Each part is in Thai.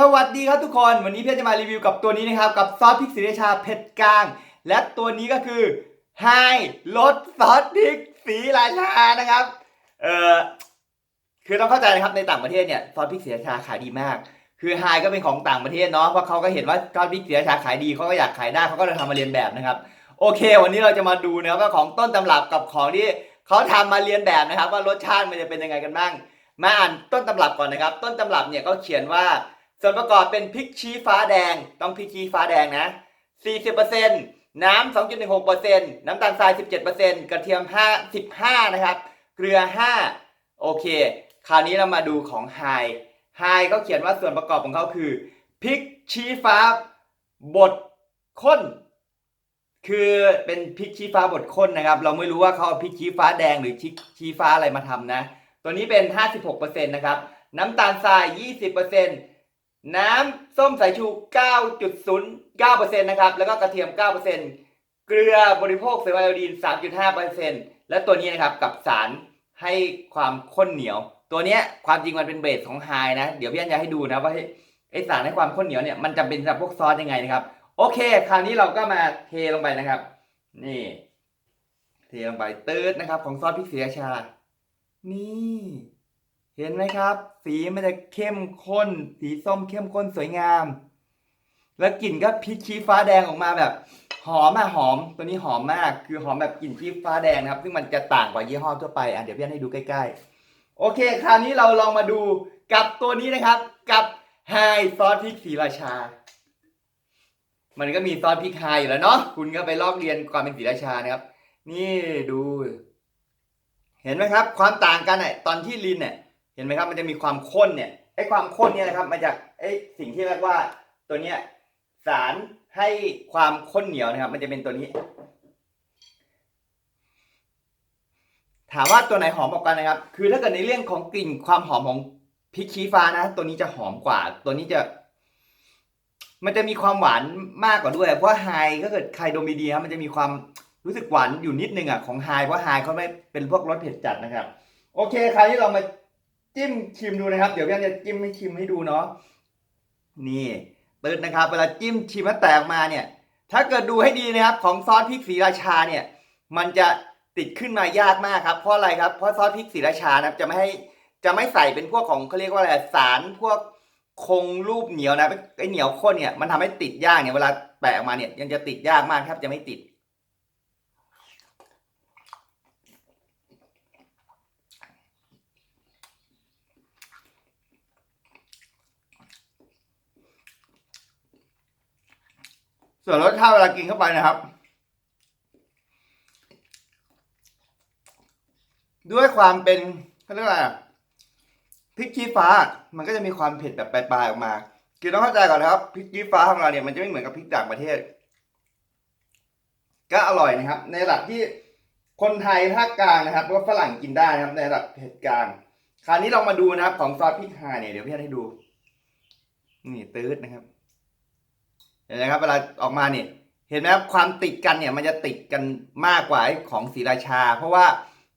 สวัสดีครับทุกคนวันนี้พี่จะมารีวิวกับตัวนี้นะครับ กับซอสพริกสีราชาเผ็ดกลาง และตัวนี้ก็คือไฮรสซอสพริกสีราชานะครับเอ่อคือต้องเข้าใจนะครับในต่างประเทศเนี่ยซอสพริกสีราชาขายดีมาก คือไฮก็เป็นของต่างประเทศเนาะเพราะเขาก็เห็นว่าซอสพริกสีราชาขายดีเขาก็อยากขายได้เขาก็เลยทำมาเรียนแบบนะครับโอเค วันนี้เราจะมาดูนะครับว่าของต้นตำรับกับของที่เขาทำมาเรียนแบบนะครับ ว่ารสชาติมันจะเป็นยังไงกันบ้าง มาอ่านต้นตำรับก่อนนะครับ ต้นตำรับเนี่ยก็เขียนว่า ส่วนประกอบเป็นพริกชี้ฟ้าแดง ต้องพริกชี้ฟ้าแดงนะ 40%น้ำ 2.16%น้ำตาลทราย 17%กระเทียม 5 15 นะครับ เกลือ 5 โอเค คราวนี้เรามาดูของไฮไฮเขาเขียนว่าส่วนประกอบของเขาคือพริกชี้ฟ้าบดข้น คือเป็นพริกชี้ฟ้าบดข้นนะครับ เราไม่รู้ว่าเขาเอาพริกชี้ฟ้าแดงหรือพริกชี้ฟ้าอะไรมาทำนะ ตัวนี้เป็น 56%นะครับ น้ำตาลทราย 20% น้ำส้มสายชู 9.09%นะครับ แล้วก็กระเทียม 9%เกลือบริโภคเสริมไอโอดีน 3.5%และตัวนี้นะครับกับสารให้ความข้นเหนียว ตัวนี้ความจริงมันเป็นเบสของไฮนะ เดี๋ยวพี่อันจะให้ดูนะว่าไอสารให้ความข้นเหนียวเนี่ยมันจำเป็นสำหรับพวกซอสยังไงนะครับ โอเค คราวนี้เราก็มาเทลงไปนะครับ นี่ เทลงไปตืดนะครับ ของซอสพริกสีราชา นี่ เห็นไหมครับ สีมันจะเข้มข้น สีส้มเข้มข้นสวยงาม แล้วกลิ่นก็พริกชี้ฟ้าแดงออกมาแบบ หอมอะหอม ตัวนี้หอมมาก คือหอมแบบกลิ่นพริกฟ้าแดงนะครับ ซึ่งมันจะต่างกว่ายี่ห้อทั่วไปอะเดี๋ยวพี่อันให้ดูใกล้ๆ โอเค คราวนี้เราลองมาดูกับตัวนี้นะครับ กับไฮซอสพริกสีราชา มันก็มีซอสพริกไฮอยู่แล้วเนาะ คุณก็ไปลอกเรียนความเป็นสีราชานะครับ นี่ดู เห็นไหมครับ ความต่างกันเนี่ยตอนที่ลินเนี่ย เห็นไหมครับมันจะมีความข้นเนี่ยไอ้ความข้นเนี่ยนะครับมาจากไอ้สิ่งที่เรียกว่าตัวเนี้ยสารให้ความข้นเหนียวนะครับ มันจะเป็นตัวนี้ ถามว่าตัวไหนหอมกว่ากันนะครับ คือถ้าเกิดในเรื่องของกลิ่นความหอมของพริกชี้ฟ้านะ ตัวนี้จะหอมกว่า ตัวนี้จะ มันจะมีความหวานมากกว่าด้วย เพราะไฮก็เกิดไคโดมีเดียมันจะมีความรู้สึกหวานอยู่นิดนึงอะของไฮเพราะไฮเขาไม่เป็นพวกรสเผ็ดจัดนะครับ โอเคคราวนี้เรามา จิ้มชิมดูนะครับ เดี๋ยวพี่อันจะจิ้มให้ชิมให้ดูเนาะนี่ตืดนะครับ เวลาจิ้มชิมแล้วแตกมาเนี่ย ถ้าเกิดดูให้ดีนะครับ ของซอสพริกศรีราชาเนี่ย มันจะติดขึ้นมายากมากครับ เพราะอะไรครับเพราะซอสพริกศรีราชานะครับจะไม่ให้จะไม่ใส่เป็นพวกของเขาเรียกว่าอะไรสารพวกคงรูปเหนียวนะไอเหนียวข้นเนี่ยมันทำให้ติดยากเนี่ยเวลาแปะออกมาเนี่ยยังจะติดยากมากครับจะไม่ติด ส่วนรสชาติเวลากินเข้าไปนะครับ ด้วยความเป็นเขาเรียกอะไรพริกชี้ฟ้ามันก็จะมีความเผ็ดแบบปลายๆออกมาคือต้องเข้าใจก่อนนะครับพริกชี้ฟ้าของเราเนี่ยมันจะไม่เหมือนกับพริกต่างประเทศ ก็อร่อยนะครับ ในระดับที่คนไทยภาคกลางนะครับหรือว่าฝรั่งกินได้นะครับ ในระดับเผ็ดกลางคราวนี้เรามาดูนะครับ ของซอสพริกไฮเนี่ยเดี๋ยวพี่ให้ดู นี่ตืดนะครับ เห็นไหมครับเวลาออกมาเนี่ยเห็นไหมครับความติดกันเนี่ยมันจะติดกันมากกว่าของศรีราชา เพราะว่า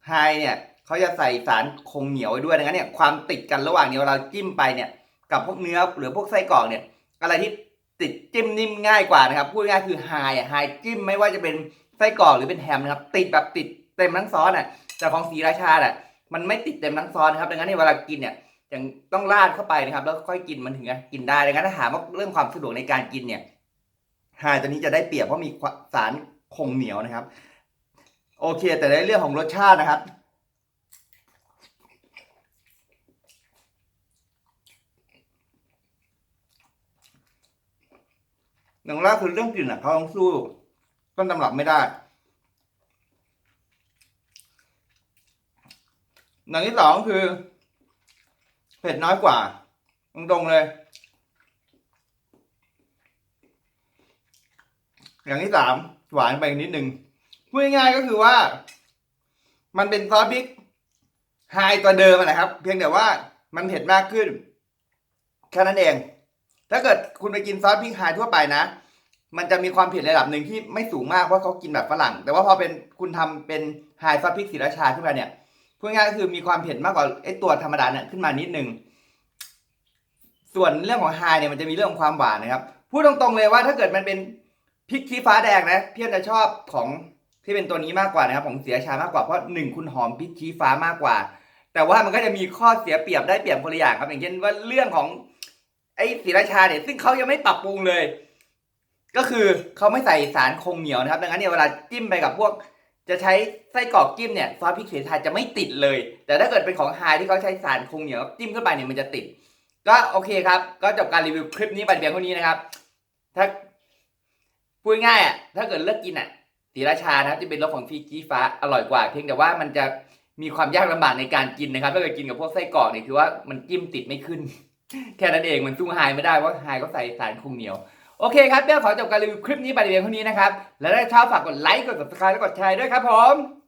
ไฮเนี่ยเขาจะใส่สารคงเหนียวไว้ด้วยดังนั้นเนี่ยความติดกันระหว่างเนี่ยเวลาจิ้มไปเนี่ยกับพวกเนื้อหรือพวกไส้กรอกเนี่ยอะไรที่ติดจิ้มนิ่มง่ายกว่านะครับพูดง่ายคือไฮไฮจิ้มไม่ว่าจะเป็นไส้กรอกหรือเป็นแฮมนะครับติดแบบติดเต็มทั้งซอสอะแต่ของศรีราชาอะมันไม่ติดเต็มทั้งซอสนะครับดังนั้นเนี่ยเวลากินเนี่ยยังต้องราดเข้าไปนะครับ แล้วค่อยกินมันถึงจะกินได้ดังนั้นถ้าถามว่าเรื่องความสะดวกในการกินเนี่ย ไฮตัวนี้จะได้เปรียบเพราะมีสารคงเหนียวนะครับ โอเค แต่ในเรื่องของรสชาตินะครับ หนึ่งแรกคือเรื่องกลิ่นอะเขาต้องสู้ต้นตำรับไม่ได้หนังที่สองคือ เผ็ดน้อยกว่า ตรงๆเลย อย่างที่สามหวานไปนิดนึงพูดง่ายๆก็คือว่า มันเป็นซอสพริกไฮตัวเดิมนะครับ เพียงแต่ว่ามันเผ็ดมากขึ้นแค่นั้นเอง ถ้าเกิดคุณไปกินซอสพริกไฮทั่วไปนะ มันจะมีความเผ็ดระดับหนึ่งที่ไม่สูงมากเพราะเขากินแบบฝรั่ง แต่ว่าพอเป็นคุณทำเป็นไฮซอสพริกศรีราชาขึ้นมาเนี่ยพูดง่ายๆก็คือมีความเผ็ดมากกว่าไอ้ตัวธรรมดาเนี่ยขึ้นมานิดนึงส่วนเรื่องของไฮเนี่ยมันจะมีเรื่องของความหวานนะครับ พูดตรงๆเลยว่าถ้าเกิดมันเป็น พริกชี้ฟ้าแดงนะเพี่อนจะชอบของที่เป็นตัวนี้มากกว่านะครับของเสียชามากกว่าเพราะหนึ่งคุณหอมพริกชี้ฟ้ามากกว่า แต่ว่ามันก็จะมีข้อเสียเปรียบได้เปรียบคนละอย่างครับ อย่างเช่นว่าเรื่องของไอ้ศรีราชาเนี่ยซึ่งเขายังไม่ปรับปรุงเลย ก็คือเขาไม่ใส่สารคงเหนียวนะครับดังนั้นเนี่ยเวลาจิ้มไปกับพวก จะใช้ไส้กรอกจิ้มเนี่ยซอสพริกเขียวไทยจะไม่ติดเลย แต่ถ้าเกิดเป็นของไฮที่เขาใช้สารคงเหนียวจิ้มเข้าไปเนี่ยมันจะติด ก็โอเคครับ ก็จบการรีวิวคลิปนี้ไปเพียงเท่านี้นะครับ ถ้า พูดง่ายอะถ้าเกิดเลือกกินอะตีราชานะครับจะเป็นรสของฟีกี้ฟ้าอร่อยกว่า เพียงแต่ว่ามันจะมีความยากลำบากในการกินนะครับถ้าเกิดกินกับพวกไส้กรอกเนี่ยคือว่ามันจิ้มติดไม่ขึ้น แค่นั้นเองมันสู้ไฮไม่ได้เพราะไฮก็ใส่สารคงเหนียวโอเคครับเดี๋ยวขอจบการรีวิวคลิปนี้ไปเพียงเท่านี้นะครับ และถ้าชอบฝากกดไลค์ กด subscribe และกดแชร์ด้วยครับผม